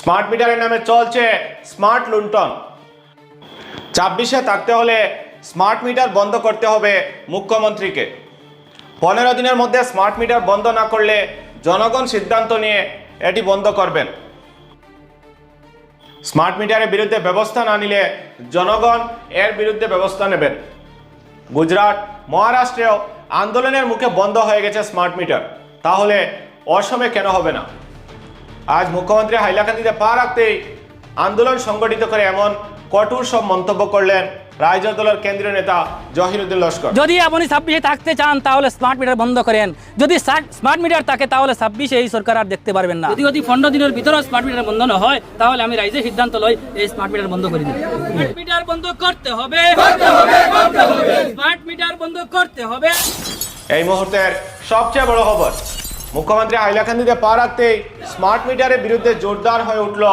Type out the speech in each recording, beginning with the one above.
Smart মিটারের নামে চলছে স্মার্ট লুণ্ঠন। ছাব্বিশে থাকতে হলে স্মার্ট মিটার বন্ধ করতে হবে মুখ্যমন্ত্রীকে। পনেরো দিনের মধ্যে স্মার্ট মিটার বন্ধ না করলে জনগণ সিদ্ধান্ত নিয়ে এটি বন্ধ করবেন। স্মার্ট মিটারের বিরুদ্ধে ব্যবস্থা না নিলে জনগণ এর বিরুদ্ধে ব্যবস্থা নেবেন। গুজরাট, মহারাষ্ট্রেও আন্দোলনের মুখে বন্ধ হয়ে গেছে স্মার্ট মিটার। তাহলে অসমে কেন হবে না? আজ মুখ্যমন্ত্রী হাইলাকান্দিতে পা রাখতেই আন্দোলন সংগঠিত করে এমন কঠোর সব মন্তব্য করলেন রাইজর দলের কেন্দ্রীয় নেতা জহিরুদ্দিন লস্কর। যদি আপনি ছাব্বিশে থাকতে চান তাহলে স্মার্ট মিটার বন্ধ করেন। যদি স্মার্ট মিটার থাকে তাহলে ছাব্বিশে এই সরকার আর দেখতে পারবেন না। যদি যদি পনেরো দিনের ভিতরে স্মার্ট মিটার বন্ধ না হয় তাহলে আমি রাইজে সিদ্ধান্ত লই এই স্মার্ট মিটার বন্ধ করে দিই। স্মার্ট মিটার বন্ধ করতে হবে। স্মার্ট মিটার বন্ধ করতে হবে। এই মুহূর্তের সবচেয়ে বড় খবর মুখ্যমন্ত্রী হাইলাকান্দিতে পা রাখতেই স্মার্ট মিটারের বিরুদ্ধে জোরদার হয়ে উঠল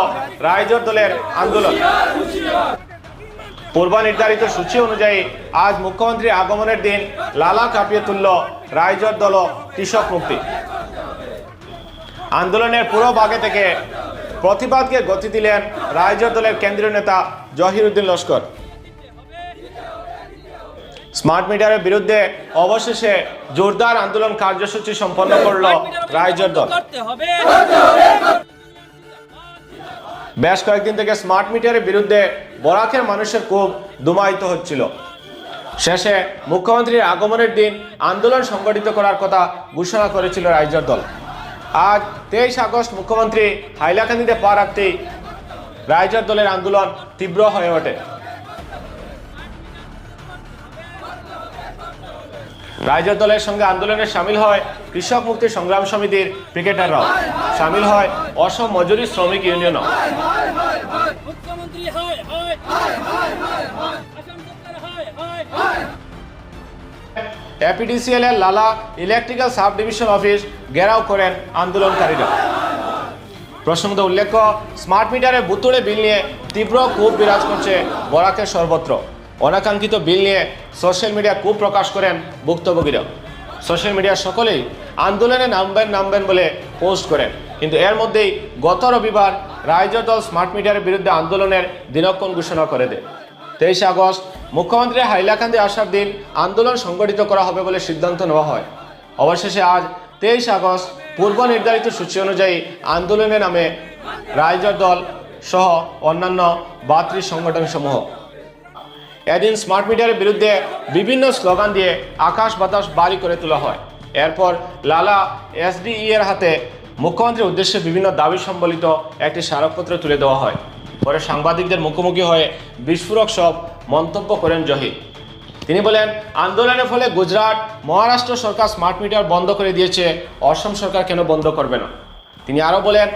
রাইজর দলের আন্দোলন। পূর্ব নির্ধারিত সূচি অনুযায়ী আজ মুখ্যমন্ত্রী আগমনের দিন লালা কাঁপিয়ে তুলল রাইজর দল কৃষক মুক্তি। আন্দোলনের পুরো ভাগে থেকে প্রতিবাদকে গতি দিলেন রাইজর দলের কেন্দ্রীয় নেতা জহিরুদ্দিন লস্কর। স্মার্ট মিটারের বিরুদ্ধে অবশেষে জোরদার আন্দোলন কার্যসূচি সম্পন্ন করল রাইজর দল। বেশ কয়েকদিন থেকে স্মার্ট মিটারের বিরুদ্ধে বরাকের মানুষের খুব দুমায়িত হচ্ছিল। শেষে মুখ্যমন্ত্রীর আগমনের দিন আন্দোলন সংগঠিত করার কথা ঘোষণা করেছিল রাইজর দল। আজ তেইশ আগস্ট মুখ্যমন্ত্রী হাইলাকান্দিতে পা রাখতেই রাইজর দলের আন্দোলন তীব্র হয়ে ওঠে। রাইজর দলের সঙ্গে আন্দোলনে সামিল হয় কৃষক মুক্তি সংগ্রাম সমিতির ক্রিকেটাররাও। সামিল হয় অসম মজুরি শ্রমিক ইউনিয়নও। এপিডিসিএল এর Lala electrical sub division office ঘেরাও করেন আন্দোলনকারীরা। প্রসঙ্গত উল্লেখ্য স্মার্ট মিটারের বুতুড়ে বিল নিয়ে তীব্র ক্ষোভ বিরাজ করছে বরাকের সর্বত্র। অনাকাঙ্ক্ষিত বিল নিয়ে সোশ্যাল মিডিয়া ক্ষোভ প্রকাশ করেন ভুক্তভোগীরা সোশ্যাল মিডিয়া সকলেই আন্দোলনে নামবেন নামবেন বলে পোস্ট করেন। কিন্তু এর মধ্যেই গত রবিবার রাইজর দল স্মার্ট মিডিয়ার বিরুদ্ধে আন্দোলনের দিনক্ষণ ঘোষণা করে দেয়। তেইশে আগস্ট, মুখ্যমন্ত্রী হাইলাকান্দি আসার দিন আন্দোলন সংগঠিত করা হবে বলে সিদ্ধান্ত নেওয়া হয়। অবশেষে আজ তেইশ আগস্ট পূর্ব নির্ধারিত সূচি অনুযায়ী আন্দোলনের নামে রাইজর দল সহ অন্যান্য বাতৃ সংগঠন সমূহ এদিন স্মার্ট মিটারের বিরুদ্ধে বিভিন্ন স্লোগান দিয়ে আকাশ বাতাস বাড়ি করে তোলা হয়। এরপর লালা এসডিই এর হাতে মুখ্যমন্ত্রীর উদ্দেশ্যে বিভিন্ন দাবি সম্বলিত একটি স্মারকপত্র তুলে দেওয়া হয়। পরে সাংবাদিকদের মুখোমুখি হয়ে বিস্ফোরক সব মন্তব্য করেন জহির। তিনি বলেন, আন্দোলনের ফলে গুজরাট, মহারাষ্ট্র সরকার স্মার্ট মিটার বন্ধ করে দিয়েছে। অসম সরকার কেন বন্ধ করবে না? তিনি আরও বলেন,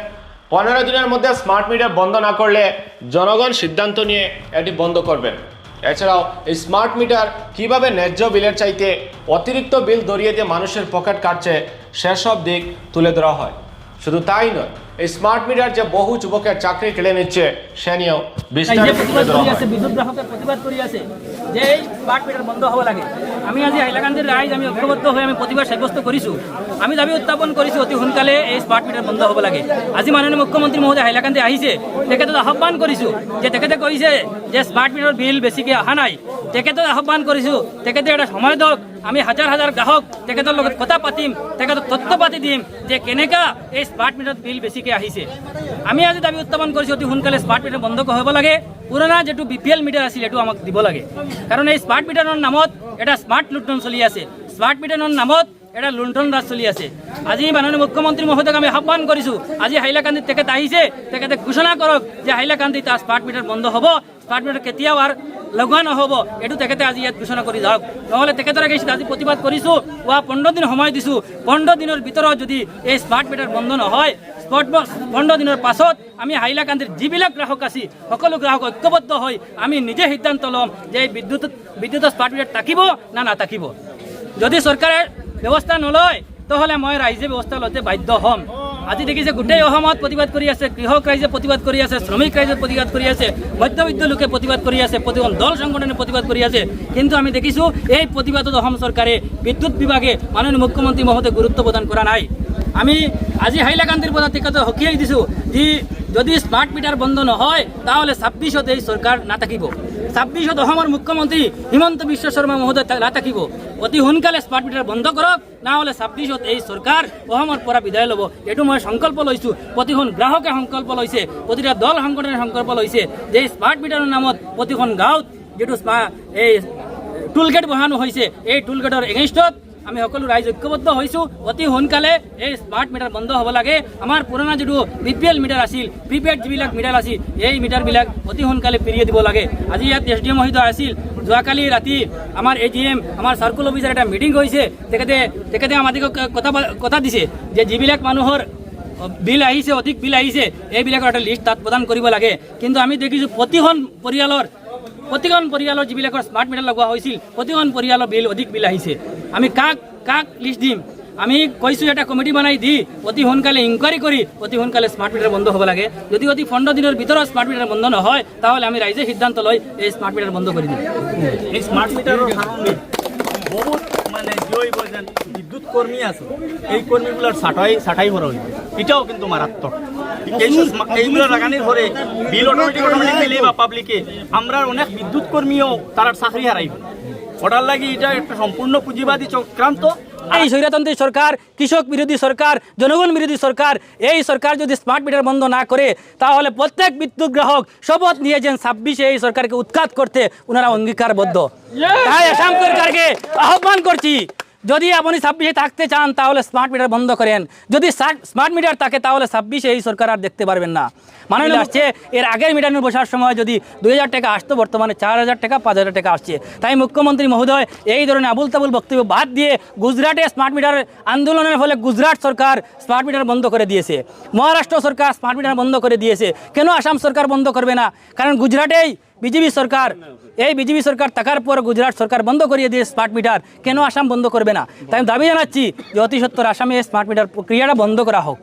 পনেরো দিনের মধ্যে স্মার্ট মিটার বন্ধ না করলে জনগণ সিদ্ধান্ত নিয়ে এটি বন্ধ করবেন। এছাড়াও এই স্মার্ট মিটার কীভাবে ন্যায্য বিলের চাইতে অতিরিক্ত বিল দরিয়ে দিয়ে মানুষের পকেট কাটছে সেসব দিক তুলে ধরা হয়। শুধু তাই নয় এই স্মার্ট মিটার যে বহু যুবকের চাকরি কেড়ে নিচ্ছে সে নিয়েও বিস্তারিত বিদ্যুৎ গ্রাহকের প্রতিবাদ করিয়াছে যে এই স্মার্ট মিটার বন্ধ হওয়া লাগে। আমি আজি হাইলাকান্দির রাইজ আমি ঐক্যবদ্ধ হয়ে আমি প্রতিবাদ সাব্যস্ত কৰিছোঁ। আমি দাবি উত্থাপন কৰিছোঁ অতি সোনকালে এই স্মার্ট মিটার বন্ধ হ'ব লাগে। আজি মাননীয় মুখ্যমন্ত্ৰী মহোদয় হাইলাকান্দি আহিছে। তেখেতক আহ্বান কৰিছোঁ যে তেখেতে কৈছে যে স্মার্ট মিটাৰৰ বিল বেছিকৈ অহা নাই। তেখেতক আহ্বান কৰিছোঁ, তেখেতে এটা সময় দিয়ক। আমি হাজাৰ হাজাৰ গ্ৰাহক তেখেতৰ লগত কথা পাতিম, তেখেতক তথ্য পাতি দিম যে কেনেকা এই স্মাৰ্ট মিটাৰত বিল বেছিকৈ আহিছে। আমি আজি দাবি উত্থাপন কৰিছোঁ অতি সোনকালে স্মাৰ্ট মিটাৰ বন্ধ হ'ব লাগে। পুৰণা যিটো বি পি এল মিটাৰ আছিল সেইটো আমাক দিব লাগে। কাৰণ এই স্মাৰ্ট মিটাৰৰ নামত এটা স্মাৰ্ট লুণ্ঠন চলি আছে। স্মাৰ্ট মিটাৰৰ নামত এটা লুণ্ঠন ৰাজ চলি আছে। আজি মাননীয় মুখ্যমন্ত্ৰী মহোদয়ক আমি আহ্বান কৰিছোঁ, আজি হাইলাকান্দিত তেখেত আহিছে, তেখেতে ঘোষণা কৰক যে হাইলাকান্দিত স্মাৰ্ট মিটাৰ বন্ধ হ'ব, স্মাৰ্ট মিটাৰ কেতিয়াও আৰু লগোৱা নহ'ব, এইটো তেখেতে আজি ইয়াত ঘোষণা কৰি যাওক। নহ'লে তেখেতৰ আজি প্ৰতিবাদ কৰিছোঁ, পুৱা পোন্ধৰ দিন সময় দিছোঁ। পোন্ধৰ দিনৰ ভিতৰত যদি এই স্মাৰ্ট মিটাৰ বন্ধ নহয় পোন্ধৰ দিনৰ পাছত আমি হাইলাকান্দিৰ যিবিলাক গ্ৰাহক আছে, সকলো গ্ৰাহক ঐক্যবদ্ধ হৈ আমি নিজে সিদ্ধান্ত ল'ম যে বিদ্যুৎ বিদ্যুতৰ স্মাৰ্ট মিটাৰ থাকিব না নাথাকিব। যদি চৰকাৰে ব্যৱস্থা নলয় তেতিয়াহ'লে মই ৰাইজে ব্যৱস্থা লওঁতে বাধ্য হ'ম। আজি দেখিছে গোটেই অসমত প্ৰতিবাদ কৰি আছে, কৃষক ৰাইজে প্ৰতিবাদ কৰি আছে, শ্ৰমিক ৰাইজে প্ৰতিবাদ কৰি আছে, মধ্যবিত্ত লোকে প্ৰতিবাদ কৰি আছে, প্ৰতিখন দল সংগঠনে প্ৰতিবাদ কৰি আছে। কিন্তু আমি দেখিছোঁ, এই প্ৰতিবাদত অসম চৰকাৰে বিদ্যুৎ বিভাগে মাননীয় মুখ্যমন্ত্ৰী মহোদয় গুৰুত্ব প্ৰদান কৰা নাই। আমি আজি হাইলাকান্দির পদ থেকে হকিয়াই দিছোঁ যে যদি স্মার্ট মিটার বন্ধ নহয়, তাহলে ছাব্বিশত এই সরকার না থাকিব ছাব্বিশত অসমৰ মুখ্যমন্ত্ৰী হিমন্ত বিশ্ব শৰ্মা মহোদয় তা- না থাকিব অতি সোনকালে স্মাৰ্ট মিটাৰ বন্ধ কৰক, নহ'লে ছাব্বিশত এই চৰকাৰ অসমৰ পৰা বিদায় ল'ব। এইটো মই সংকল্প লৈছোঁ। প্ৰতিখন গ্ৰাহকে সংকল্প লৈছে, প্ৰতিটা দল সংগঠনে সংকল্প লৈছে যে স্মাৰ্ট মিটাৰৰ নামত প্ৰতিখন গাঁৱত যিটো এই টুল গেট বহানো হৈছে, এই টুল গেটৰ এগেইনষ্টত আমি সকলো ৰাইজ ঐক্যবদ্ধ হৈছোঁ। অতি সোনকালে এই স্মাৰ্ট মিটাৰ বন্ধ হ'ব লাগে। আমাৰ পুৰণা যিটো বি পি এল মিটাৰ আছিল প্ৰিপেইড যিবিলাক মিটাৰ আছিল, এই মিটাৰবিলাক অতি সোনকালে ফিৰিয়ে দিব লাগে। আজি ইয়াত এছ ডি এম মহোদয় আছিল। যোৱাকালি ৰাতি আমাৰ এ জি এম আমাৰ চাৰ্কুল অফিচাৰ এটা মিটিং হৈছে তেখেতে তেখেতে আমাক কথা কথা দিছে যে যিবিলাক মানুহৰ বিল আহিছে, অধিক বিল আহিছে, এইবিলাকৰ এটা লিষ্ট তাত প্ৰদান কৰিব লাগে। কিন্তু আমি দেখিছোঁ প্ৰতিখন পৰিয়ালৰ প্ৰতিখন পৰিয়ালৰ যিবিলাকৰ স্মাৰ্ট মিটাৰ লগোৱা হৈছিল, প্ৰতিখন পৰিয়ালৰ বিল অধিক বিল আহিছে। আমি কাক কাক লিষ্ট দিম। আমি কৈছোঁ এটা কমিটি বনাই দি অতি সোনকালে ইনকুৱাৰী কৰি অতি সোনকালে স্মাৰ্ট মিটাৰ বন্ধ হ'ব লাগে। যদি অতি পোন্ধৰ দিনৰ ভিতৰত স্মাৰ্ট মিটাৰ বন্ধ নহয় তাহলে আমি ৰাইজে সিদ্ধান্ত লৈ এই স্মাৰ্ট মিটাৰ বন্ধ কৰি দিম। এই স্মার্ট মিটারের বহুত মানে জৈব যেন বিদ্যুৎ কর্মী আছে এই কর্মীগুলোর ছাটাই ছাটাই করা এটাও কিন্তু মারাত্মক এইগুলো লাগানির পরে বিল অটোমেটিক অটোমেটিক দিলে বা পাবলিকে আমরা অনেক বিদ্যুৎ কর্মীও তারা চাকরি হারাইবে ওটার লাগি এটা একটা সম্পূর্ণ পুঁজিবাদী চক্রান্ত। এই স্বৈরতন্ত্রী সরকার কৃষক বিরোধী সরকার জনগণ বিরোধী সরকার এই সরকার যদি স্মার্ট মিটার বন্ধ না করে তাহলে প্রত্যেক বিদ্যুৎ গ্রাহক শপথ নিয়েছেন ছাব্বিশে এই সরকারকে উৎখাত করতে। ওনারা অঙ্গীকারবদ্ধ। তাই আসাম সরকারকে আহ্বান করছি যদি আপনি ছাব্বিশে থাকতে চান তাহলে স্মার্ট মিটার বন্ধ করেন। যদি স্মার্ট মিটার থাকে তাহলে ছাব্বিশে এই সরকার আর দেখতে পারবেন না। মাননীয় আসছে এর আগের মিটার নিয়ে বসার সময় যদি দুই হাজার টাকা আসতো বর্তমানে চার হাজার টাকা পাঁচ হাজার টাকা আসছে। তাই মুখ্যমন্ত্রী মহোদয় এই ধরনের আবুল তাবুল বক্তব্য বাদ দিয়ে গুজরাটে স্মার্ট মিটার আন্দোলনের ফলে গুজরাট সরকার স্মার্ট মিটার বন্ধ করে দিয়েছে। মহারাষ্ট্র সরকার স্মার্ট মিটার বন্ধ করে দিয়েছে। কেন আসাম সরকার বন্ধ করবে না? কারণ গুজরাটেই বিজেপি সরকার, এই বিজেপি সরকার থাকার পর গুজরাট সরকার বন্ধ করিয়ে দিয়ে স্মার্ট মিটার কেন আসাম বন্ধ করবে না? তাই আমি দাবি জানাচ্ছি যে অতি সত্তর আসামে স্মার্ট মিটার প্রক্রিয়াটা বন্ধ করা হোক।